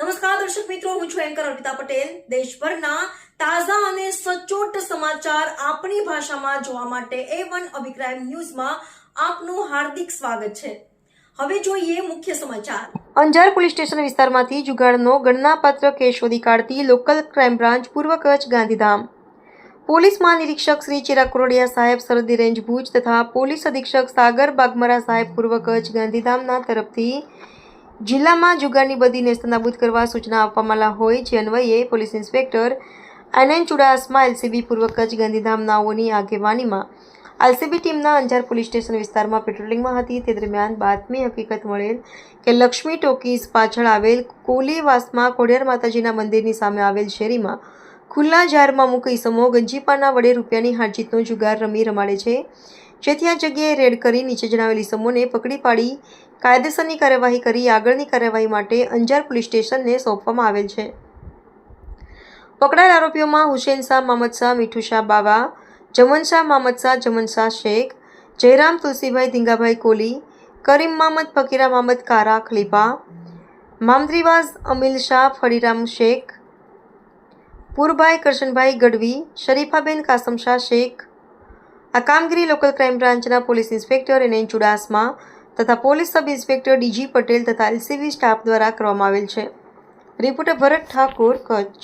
નમસ્કાર, દર્શક મિત્રો, હું છું એન્કર અર્પિતા પટેલ. દેશભરના તાજા અને સચોટ સમાચાર આપણી ભાષામાં જોવા માટે એ વન અભિપ્રાય ન્યૂઝમાં આપનું હાર્દિક સ્વાગત છે. હવે જોઈએ મુખ્ય સમાચાર. અંજાર પોલીસ સ્ટેશન વિસ્તારમાંથી જુગાડનો ગણનાપાત્ર કેસ શોધી કાઢતી લોકલ ક્રાઇમ બ્રાન્ચ પૂર્વ કચ્છ ગાંધીધામ. પોલીસ મહાનિરીક્ષક શ્રી ચિરાગ કોરડિયા સાહેબ સરહદી રેન્જ ભુજ તથા પોલીસ અધિક્ષક સાગર બાગમરા સાહેબ પૂર્વ કચ્છ ગાંધીધામના તરફથી જિલ્લામાં જુગારની બધી નેસ્તનાબૂદ કરવા સૂચના આપવામાં હોય, જે અન્વયે police inspector N N Chudasama LCB પૂર્વ કચ્છ ગાંધીધામ નાઓની આગેવાનીમાં એલસીબી ટીમના અંજાર પોલીસ સ્ટેશન વિસ્તારમાં પેટ્રોલિંગમાં હતી. તે દરમિયાન બાતમી હકીકત મળેલ કે લક્ષ્મી ટોકીઝ પાછળ આવેલ કોલીવાસમાં ખોડિયાર માતાજીના મંદિરની સામે આવેલ શેરીમાં ખુલ્લા જારમાં મૂકી સમો ગંજીપાના વડે રૂપિયાની હારજીતનો જુગાર રમી રમાડે છે. જેથી આ જગ્યાએ રેડ કરી નીચે જણાવેલી સમૂહને પકડી પાડી, કાયદેસરની કાર્યવાહી કરી, આગળની કાર્યવાહી માટે અંજાર પોલીસ સ્ટેશનને સોંપવામાં આવેલ છે. પકડાયેલ આરોપીઓમાં હુસેન શાહ મહમદ શાહ, મીઠુ શાહ બાવા, જમન શાહ મહમદ શાહ, જમન શાહ શેખ, જયરામ તુલસીભાઈ, ધીંગાભાઈ કોલી, કરીમ મહમદ ફકીરા મહમદ કારા ખલીફા, મામદ્રીવાઝ, અમિલ શાહ, ફળીરામ શેખ, પુરભાઈ, કરશનભાઈ ગઢવી, શરીફાબેન કાસમ શાહ શેખ આ કામગીરી લોકલ ક્રાઇમ બ્રાન્ચના પોલીસ ઇન્સ્પેક્ટર એન ચુડાસમા તથા police sub inspector D G Patel તથા એલસીબી સ્ટાફ દ્વારા કરવામાં આવેલ છે. રિપોર્ટર ભરત ઠાકોર, કચ્છ.